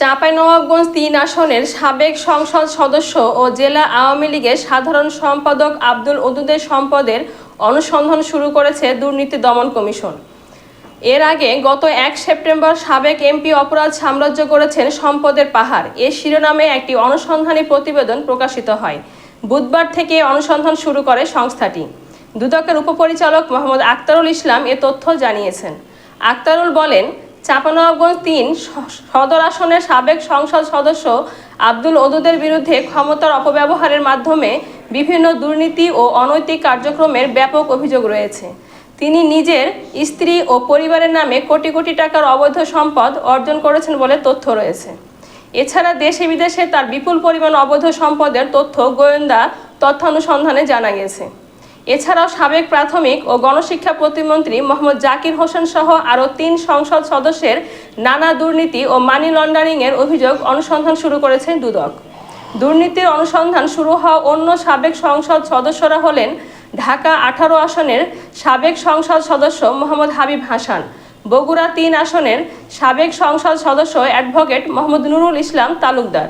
চাঁপাইনবাবগঞ্জ তিন আসনের সাবেক সংসদ সদস্য ও জেলা আওয়ামী লীগের সাধারণ সম্পাদক আব্দুল ওদুদের সম্পদের অনুসন্ধান শুরু করেছে দুর্নীতি দমন কমিশন। এর আগে গত এক সেপ্টেম্বর সাবেক এমপি অপরাধ সাম্রাজ্য করেছেন সম্পদের পাহাড়। এ শিরোনামে একটি অনুসন্ধানী প্রতিবেদন প্রকাশিত হয়। বুধবার থেকে অনুসন্ধান শুরু করে সংস্থাটি। দুদকের উপপরিচালক মোহাম্মদ আক্তারুল ইসলাম এ তথ্য জানিয়েছেন। আক্তারুল বলেন চাঁপানবাবগঞ্জ তিন সদর আসনের সাবেক সংসদ সদস্য আব্দুল ওদুদের বিরুদ্ধে ক্ষমতার অপব্যবহারের মাধ্যমে বিভিন্ন দুর্নীতি ও অনৈতিক কার্যক্রমের ব্যাপক অভিযোগ রয়েছে। তিনি নিজের স্ত্রী ও পরিবারের নামে কোটি কোটি টাকার অবৈধ সম্পদ অর্জন করেছেন বলে তথ্য রয়েছে। এছাড়া দেশে বিদেশে তার বিপুল পরিমাণ অবৈধ সম্পদের তথ্য গোয়েন্দা তথ্যানুসন্ধানে জানা গেছে। এছাড়াও সাবেক প্রাথমিক ও গণশিক্ষা প্রতিমন্ত্রী মোহাম্মদ জাকির হোসেন সহ আরও তিন সংসদ সদস্যের নানা দুর্নীতি ও মানি লন্ডারিংয়ের অভিযোগ অনুসন্ধান শুরু করেছে দুদক। দুর্নীতির অনুসন্ধান শুরু হওয়া অন্য সাবেক সংসদ সদস্যরা হলেন ঢাকা আঠারো আসনের সাবেক সংসদ সদস্য মোহাম্মদ হাবিব হাসান, বগুড়া তিন আসনের সাবেক সংসদ সদস্য অ্যাডভোকেট মোহাম্মদ নুরুল ইসলাম তালুকদার।